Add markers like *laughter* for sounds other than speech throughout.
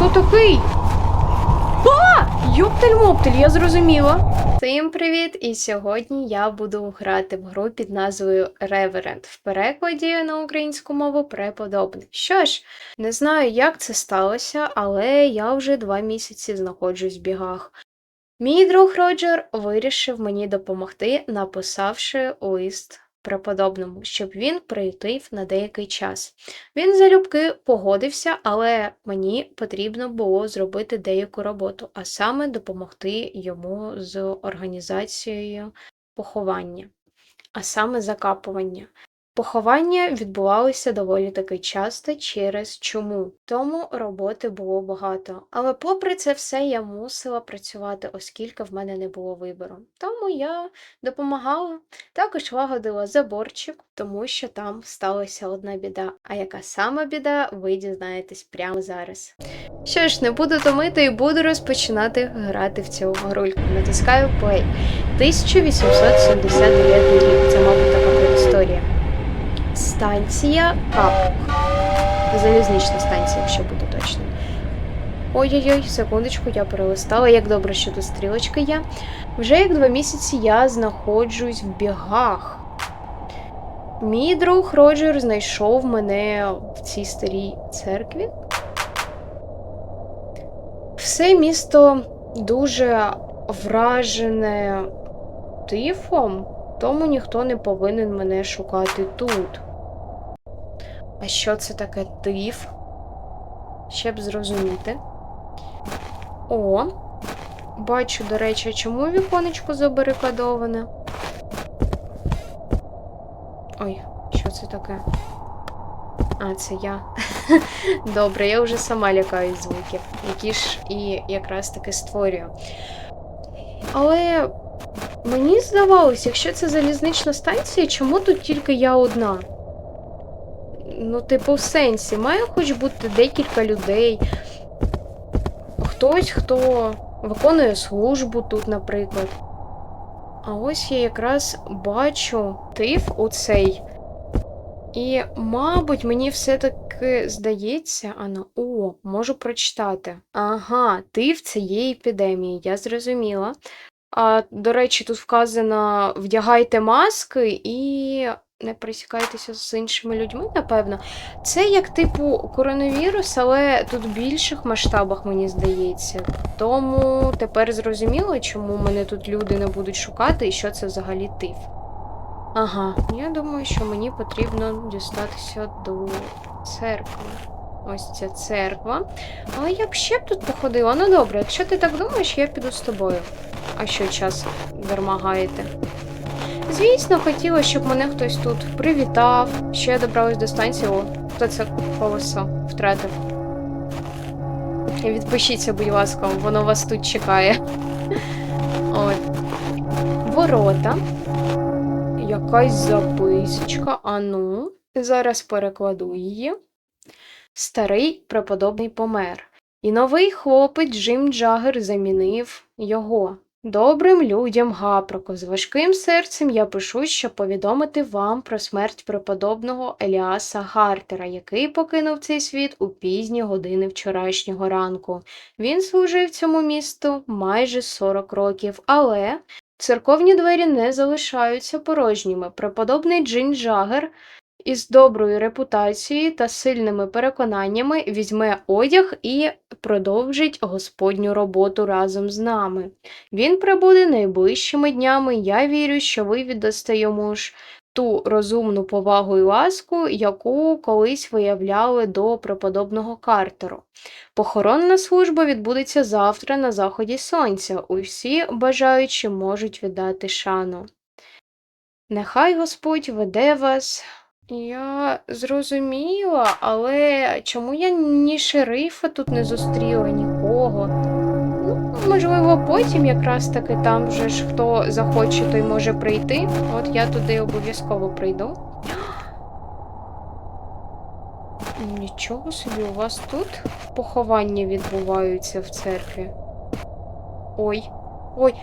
хто такий? А! Йоптель-моптель, я зрозуміла. Всім привіт! І сьогодні я буду грати в гру під назвою Reverend. В перекладі на українську мову преподобний. Що ж, не знаю, як це сталося, але я вже два місяці знаходжусь в бігах. Мій друг Роджер вирішив мені допомогти, написавши лист преподобному, щоб він приютив на деякий час. Він залюбки погодився, але мені потрібно було зробити деяку роботу, а саме допомогти йому з організацією поховання, а саме закапування. Поховання відбувалися доволі таки часто через чуму, тому роботи було багато. Але попри це все я мусила працювати, оскільки в мене не було вибору. Тому я допомагала, також лагодила заборчик, тому що там сталася одна біда. А яка сама біда, ви дізнаєтесь прямо зараз. Що ж, не буду томити і буду розпочинати грати в цю грульку. Натискаю play. 1879 рік. Це, мабуть, така історія. Станція Капух. Залізнична станція, якщо бути точним. Ой-ой-ой, секундочку, я перелистала. Як добре, що тут стрілочка є. Вже як два місяці я знаходжусь в бігах. Мій друг Роджер знайшов мене в цій старій церкві. Все місто дуже вражене тифом, тому ніхто не повинен мене шукати тут. А що це таке тиф? Ще б зрозуміти. О, бачу, до речі, чому віконечко забарикадоване? Ой, що це таке? А, це я. *laughs* Добре, я вже сама лякаюсь звуків, які ж і якраз таки створюю. Але мені здавалось, якщо це залізнична станція, чому тут тільки я одна? Ну, типу, в сенсі, має хоч бути декілька людей. Хтось, хто виконує службу тут, наприклад. А ось я якраз бачу тиф у цей. І, мабуть, мені все-таки здається, Ана, о, можу прочитати. Ага, тиф це є епідемії, я зрозуміла. А, до речі, тут вказано вдягайте маски і не пересікайтеся з іншими людьми, напевно. Це як типу коронавірус, але тут в більших масштабах, мені здається. Тому тепер зрозуміло, чому мене тут люди не будуть шукати і що це взагалі тиф. Ага, я думаю, що мені потрібно дістатися до церкви. Ось ця церква. Але я б ще б тут походила. Ну добре, якщо ти так думаєш, я піду з тобою. А що час дарма? Звісно, хотіла, щоб мене хтось тут привітав. Ще я добралась до станції. О, хто це колесо втратив? Відпишіться, будь ласка, воно вас тут чекає. От. Ворота. Якась записочка. Ану. Зараз перекладу її. Старий преподобний помер. І новий хлопець Джим Джагер замінив його. Добрим людям гапрако, з важким серцем я пишу, щоб повідомити вам про смерть преподобного Еліаса Гартера, який покинув цей світ у пізні години вчорашнього ранку. Він служив цьому місту майже 40 років, але церковні двері не залишаються порожніми. Преподобний Джин Джагер із доброю репутацією та сильними переконаннями візьме одяг і продовжить Господню роботу разом з нами. Він прибуде найближчими днями. Я вірю, що ви віддасте йому ж ту розумну повагу і ласку, яку колись виявляли до преподобного Картеру. Похоронна служба відбудеться завтра на заході сонця. Усі бажаючі можуть віддати шану. Нехай Господь веде вас. Я зрозуміла, але чому я ні шерифа тут не зустріла нікого? Ну, можливо, потім якраз таки там вже ж хто захоче, той може прийти. От я туди обов'язково прийду. *gasps* Нічого собі, у вас тут поховання відбуваються в церкві. Ой, ой.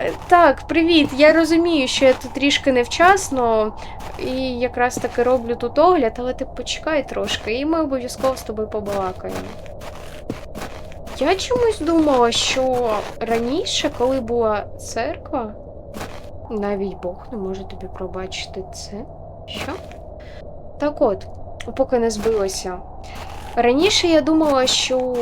Е, Так, привіт. Я розумію, що я тут трішки невчасно і якраз таки роблю тут огляд, але ти почекай трошки, і ми обов'язково з тобою побалакаємо. Я чомусь думала, що раніше, коли була церква, навіть Бог не може тобі пробачити це. Що? Так от, поки не збилося. Раніше я думала, що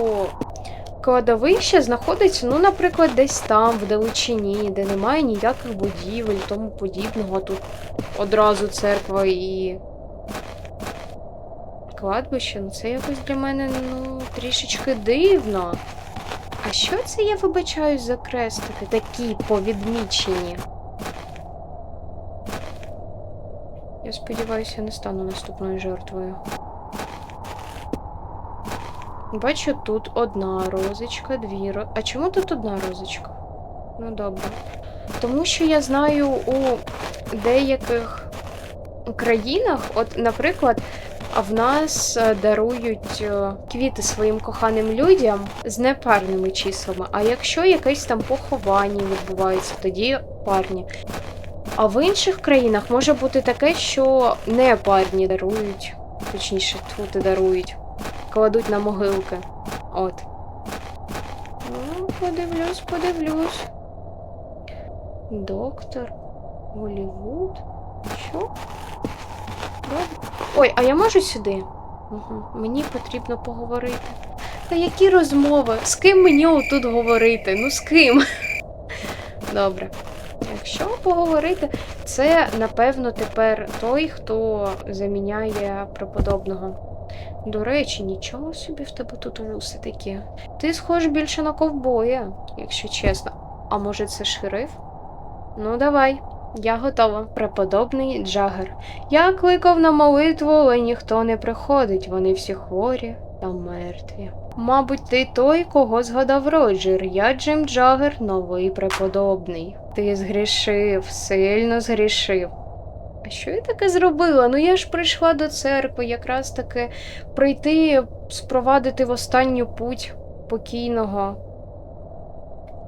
кладовище знаходиться, ну, наприклад, десь там, в далечині, де немає ніяких будівель, тому подібного. Тут одразу церква і кладбище. Ну, це якось для мене, ну, трішечки дивно. А що це я вибачаюсь за крестики, такі повідмічені? Я сподіваюся, я не стану наступною жертвою. Бачу, тут одна розочка, дві ро... А чому тут одна розочка? Ну, добре. Тому що я знаю у деяких країнах, от, наприклад, в нас е, дарують е, квіти своїм коханим людям з непарними числами. А якщо якесь там поховання відбувається, тоді парні. А в інших країнах може бути таке, що не парні дарують, точніше, тут дарують, кладуть на могилки. От. Ну, подивлюсь, подивлюсь. Доктор. Голівуд. Що? Ой, а я можу сюди? Угу. Мені потрібно поговорити. Та які розмови? З ким мені отут говорити? Ну з ким? Добре. Якщо поговорити, це, напевно, тепер той, хто заміняє преподобного. До речі, нічого собі в тебе тут вуси такі. Ти схож більше на ковбоя, якщо чесно. А може це шериф? Ну, давай, я готова. Преподобний Джагер. Я кликав на молитву, але ніхто не приходить. Вони всі хворі та мертві. Мабуть, ти той, кого згадав Роджер. Я Джим Джагер, новий преподобний. Ти згрішив, сильно згрішив. А що я таке зробила? Ну я ж прийшла до церкви, якраз таки прийти, спровадити в останню путь покійного.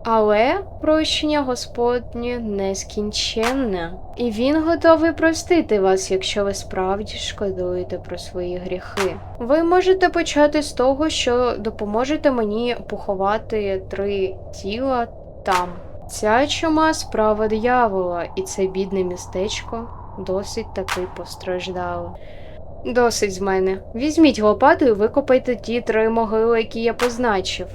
Але прощення Господнє нескінченне, і він готовий простити вас, якщо ви справді шкодуєте про свої гріхи. Ви можете почати з того, що допоможете мені поховати три тіла там. Ця чума справа диявола, і це бідне містечко досить таки постраждало. Досить з мене. Візьміть лопату і викопайте ті три могили, які я позначив.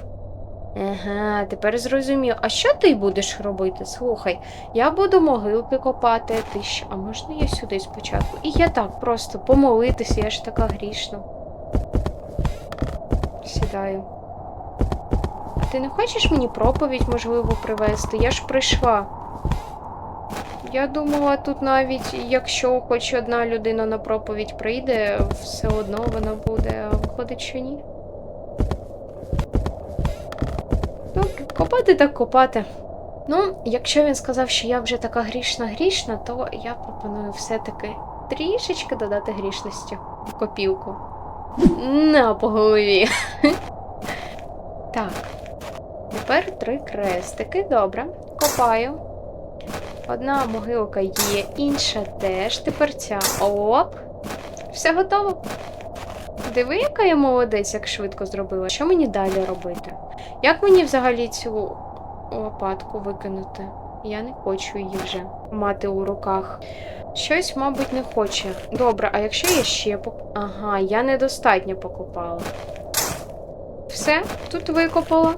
Ага, тепер зрозумів. А що ти будеш робити? Слухай, я буду могилки копати, ти що? А можна я сюди спочатку? І я так просто помолитися, я ж така грішна. Сідаю. А ти не хочеш мені проповідь, можливо, привезти? Я ж прийшла. Я думала, тут навіть якщо хоч одна людина на проповідь прийде, все одно вона буде, виходить, що ні. Добре, копати так копати. Ну, якщо він сказав, що я вже така грішна грішна, то я пропоную все-таки трішечки додати грішності в копілку. На по голові. *laughs* Так. Тепер три крестики. Добре. Копаю. Одна могилка є, інша теж. Тепер ця. Оп. Все готово. Диви, яка я молодець, як швидко зробила. Що мені далі робити? Як мені взагалі цю лопатку викинути? Я не хочу її вже мати у руках. Щось, мабуть, не хоче. Добре, а якщо я ще поп... Ага, я недостатньо покопала. Все, тут викопала.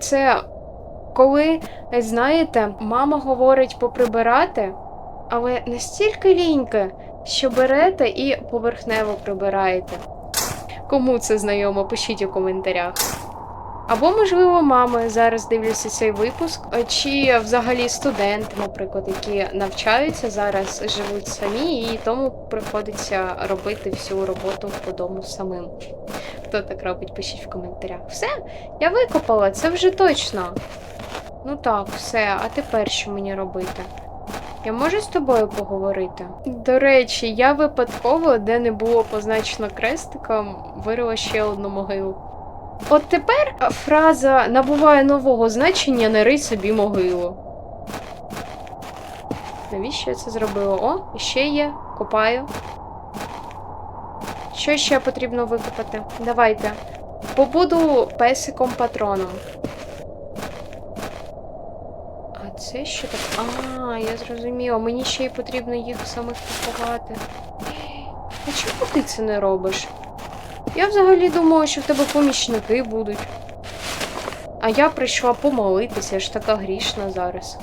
Це коли, знаєте, мама говорить поприбирати, але настільки ліньки, що берете і поверхнево прибираєте. Кому це знайомо, пишіть у коментарях. Або, можливо, мами зараз дивляться цей випуск, чи взагалі студенти, наприклад, які навчаються зараз, живуть самі, і тому приходиться робити всю роботу по дому самим. Хто так робить, пишіть в коментарях. Все, я викопала, це вже точно. Ну так, все, а тепер що мені робити? Я можу з тобою поговорити? До речі, я випадково, де не було позначено крестиком, вирила ще одну могилу. От тепер фраза набуває нового значення не рий собі могилу. Навіщо я це зробила? О, ще є, копаю. Що ще потрібно викопати? Давайте. Побуду песиком патроном. А це що так? А, я зрозуміла. Мені ще й потрібно їх самих поховати. А чому ти це не робиш? Я взагалі думала, що в тебе помічники будуть. А я прийшла помолитися, я ж така грішна зараз.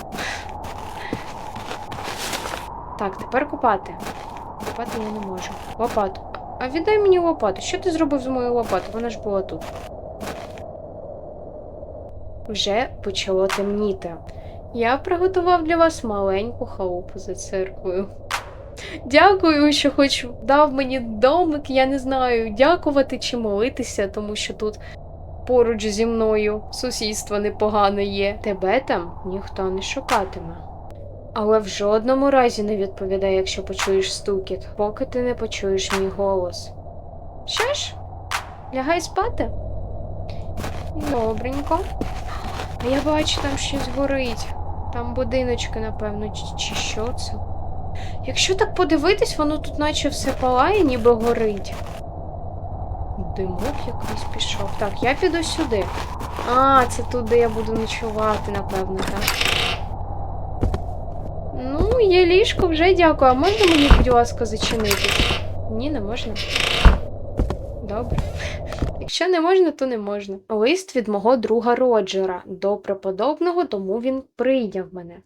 Так, тепер купати. Купати я не можу. Лопату. А віддай мені лопату. Що ти зробив з моєю лопатою? Вона ж була тут. Вже почало темніти. Я приготував для вас маленьку халупу за церквою. Дякую, що хоч дав мені домик, я не знаю, дякувати чи молитися, тому що тут поруч зі мною сусідство непогане є. Тебе там ніхто не шукатиме. Але в жодному разі не відповідай, якщо почуєш стукіт, поки ти не почуєш мій голос. Що ж, лягай спати? Добренько. А я бачу, там щось горить. Там будиночки, напевно, чи, чи що це? Якщо так подивитись, воно тут наче все палає, ніби горить. Димок якийсь пішов. Так, я піду сюди. А, це тут, де я буду ночувати, напевно, так. Є ліжко, вже дякую. А можна мені, будь ласка, зачинити? Ні, не можна. Добре. Якщо не можна, то не можна. Лист від мого друга Роджера до преподобного, тому він прийняв мене.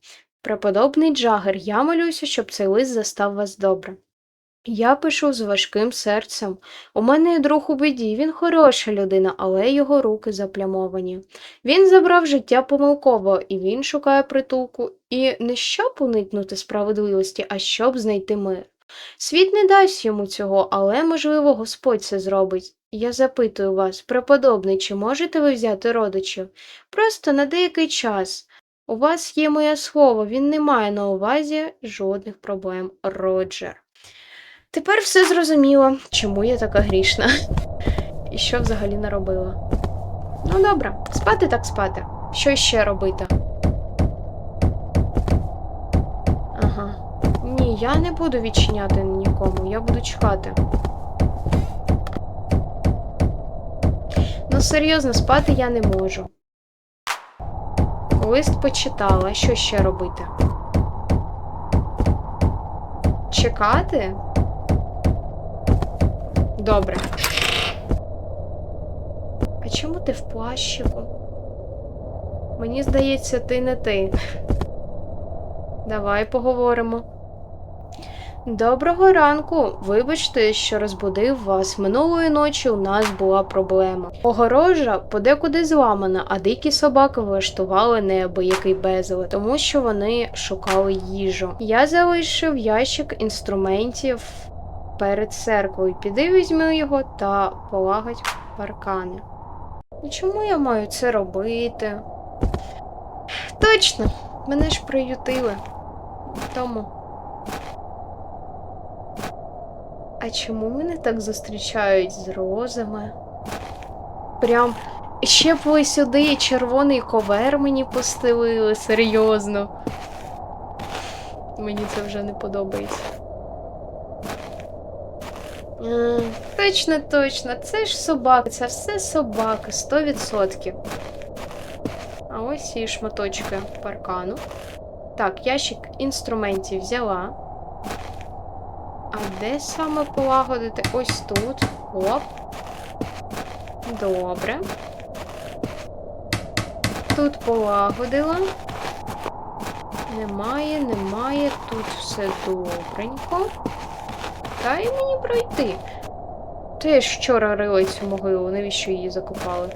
Преподобний Джагер, я молюся, щоб цей лист застав вас добре. Я пишу з важким серцем. У мене є друг у біді, він хороша людина, але його руки заплямовані. Він забрав життя помилково, і він шукає притулку, і не щоб уникнути справедливості, а щоб знайти мир. Світ не дасть йому цього, але, можливо, Господь це зробить. Я запитую вас, преподобний, чи можете ви взяти родичів? Просто на деякий час. У вас є моє слово, він не має на увазі жодних проблем, Роджер. Тепер все зрозуміло, чому я така грішна. І що взагалі наробила. Ну, добре, спати так спати. Що ще робити? Ага. Ні, я не буду відчиняти нікому, я буду чекати. Ну, серйозно, спати я не можу. Лист почитала, що ще робити? Чекати? Добре. А чому ти в плащику? Мені здається, ти не ти. Давай поговоримо. Доброго ранку. Вибачте, що розбудив вас. Минулої ночі у нас була проблема. Огорожа подекуди зламана, а дикі собаки влаштували неабиякий безлад, тому що вони шукали їжу. Я залишив ящик інструментів перед церквою. Піди візьми його та полагодь паркани. І чому я маю це робити? Точно, мене ж приютили. Тому. А чому мене так зустрічають з розами? Прям ще б ви сюди червоний ковер мені постелили, серйозно. Мені це вже не подобається. Точно, точно, це ж собака, це все собака, 100%. А ось і шматочки паркану. Так, ящик інструментів взяла. А де саме полагодити? Ось тут. Оп. Добре. Тут полагодила. Немає, немає. Тут все добренько. Дай мені пройти. Ти ж вчора рила цю могилу, навіщо її закопали?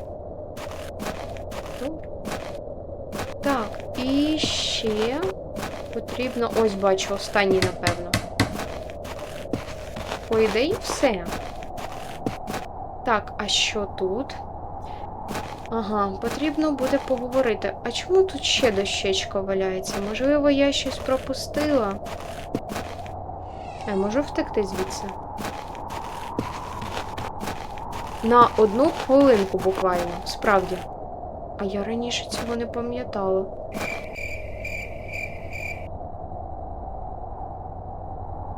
Так, і ще потрібно. Ось бачу, останній, напевно. По ідеї, все. Так, а що тут? Ага, потрібно буде поговорити. А чому тут ще дощечка валяється? Можливо, я щось пропустила. Я можу втекти звідси? На одну хвилинку буквально, справді. А я раніше цього не пам'ятала.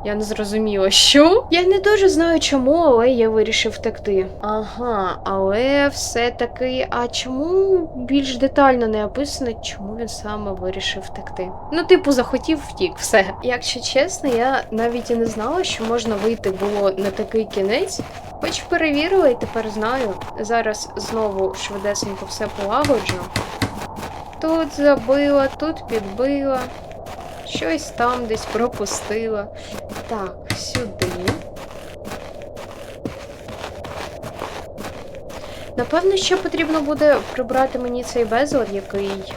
Я не зрозуміла, що? Я не дуже знаю чому, але я вирішив втекти. Ага, але все-таки. А чому більш детально не описано, чому він саме вирішив втекти? Ну, типу, захотів втік, все. Якщо чесно, я навіть і не знала, що можна вийти було на такий кінець. Хоч перевірила і тепер знаю. Зараз знову швидесенько все полагоджу. Тут забила, тут підбила. Щось там десь пропустила. Так, сюди. Напевно, ще потрібно буде прибрати мені цей безлад, який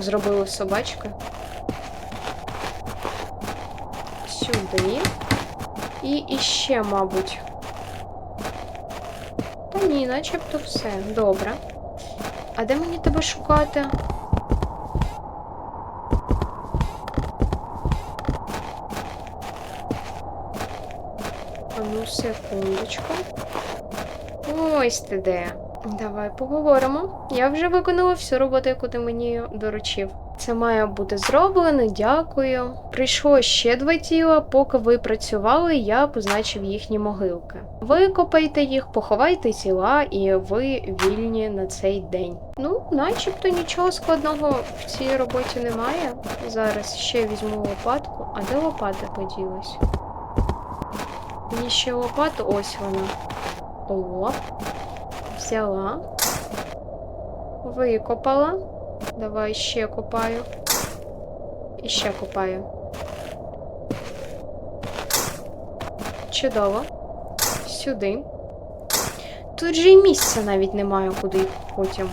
зробили собачки. Сюди. І іще, мабуть. Та ні, начебто все. Добре. А де мені тебе шукати? Ну, секундочку. Ось ти де. Давай поговоримо. Я вже виконала всю роботу, яку ти мені доручив. Це має бути зроблено, дякую. Прийшло ще два тіла, поки ви працювали, я позначив їхні могилки. Викопайте їх, поховайте тіла, і ви вільні на цей день. Ну, начебто нічого складного в цій роботі немає. Зараз ще візьму лопатку. А де лопата поділась? Мені ще лопату, ось вона. О, взяла. Викопала. Давай ще копаю. І ще копаю. Чудово. Сюди. Тут же і місця навіть немає, куди потім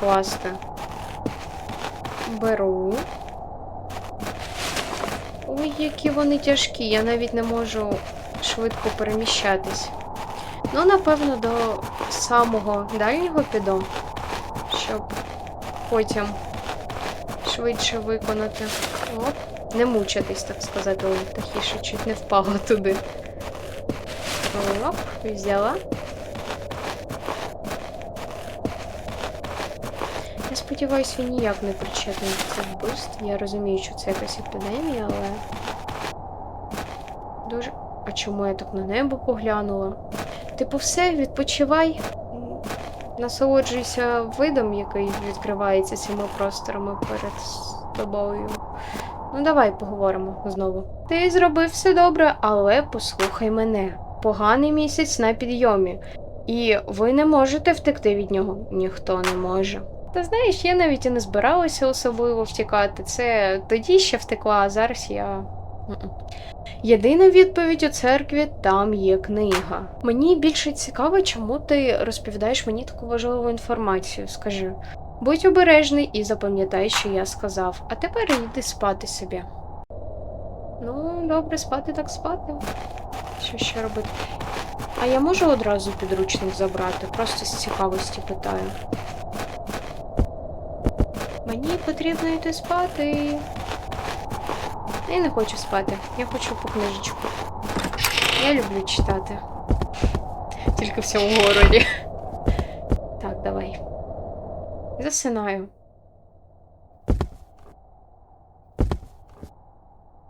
класти. Беру. Ой, які вони тяжкі, я навіть не можу швидко переміщатись. Ну, напевно, до самого дальнього піду, щоб потім швидше виконати. Оп. Не мучитись, так сказати, Ой, тихіше, чуть не впала туди. Оп, взяла. Я сподіваюся, він ніяк не причетний до цих вбивств. Я розумію, що це якась епідемія, але. Дуже. А чому я так на небо поглянула? Типу, все, відпочивай. Насолоджуйся видом, який відкривається цими просторами перед тобою. Ну, давай поговоримо знову. Ти зробив все добре, але послухай мене. Поганий місяць на підйомі. І ви не можете втекти від нього. Ніхто не може. Та знаєш, я навіть і не збиралася особливо втікати. Це тоді ще втекла, а зараз я. Єдина відповідь у церкві там є книга. Мені більше цікаво, чому ти розповідаєш мені таку важливу інформацію. Скажи. Будь обережний і запам'ятай, що я сказав. А тепер йди спати собі. Ну, добре, спати так спати. Що ще робити? А я можу одразу підручник забрати? Просто з цікавості питаю. Мені потрібно йти спати. Я не хочу спати. Я хочу по книжечку. Я люблю читати. Тільки в цьому городі. Так, давай. Засинаю.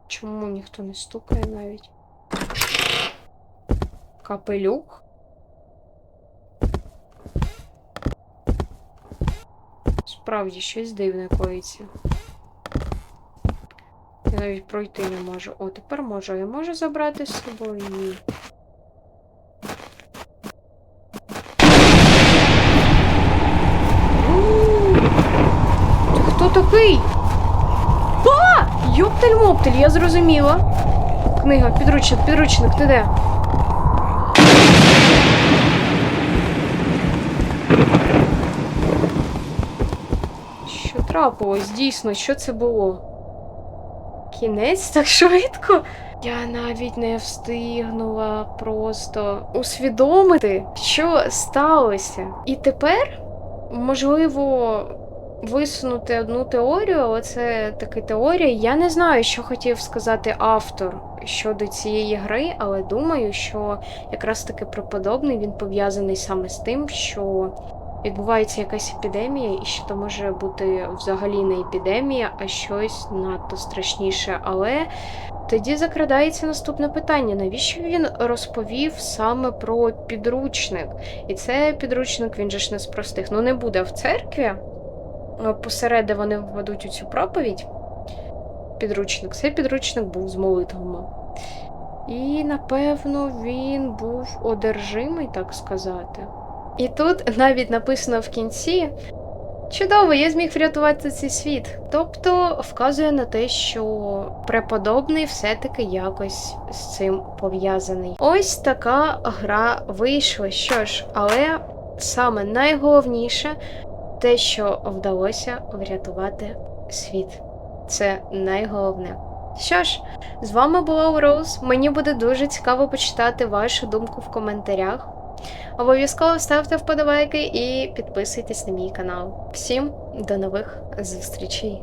Чому ніхто не стукає навіть? Капелюх? Справді щось дивне коїться. Навіть пройти не можу. О, тепер можу. Я можу забрати з собою? Ні. Ти хто такий? А! Йоптель-моптель, я зрозуміла. Книга, підручник, підручник, ти де? Що трапилось? Дійсно, що це було? Кінець так швидко? Я навіть не встигнула просто усвідомити, що сталося. І тепер, можливо, висунути одну теорію, але це така теорія. Я не знаю, що хотів сказати автор щодо цієї гри, але думаю, що якраз таки преподобний він пов'язаний саме з тим, що відбувається якась епідемія, і що то може бути взагалі не епідемія, а щось надто страшніше. Але Тоді закрадається наступне питання: навіщо він розповів саме про підручник? І це підручник, він же ж не з простих. Ну, не буде в церкві. е, Посереди вони введуть у цю проповідь. Підручник. Цей підручник був з молитвами. І, напевно, він був одержимий, так сказати. І тут навіть написано в кінці. Чудово, я зміг врятувати цей світ. Тобто вказує на те, що преподобний все-таки якось з цим пов'язаний. Ось така гра вийшла. Що ж, але саме найголовніше те, що вдалося врятувати світ. Це найголовне. Що ж, з вами була Роуз. Мені буде дуже цікаво почитати вашу думку в коментарях. Обов'язково ставте вподобайки і підписуйтесь на мій канал. Всім до нових зустрічей!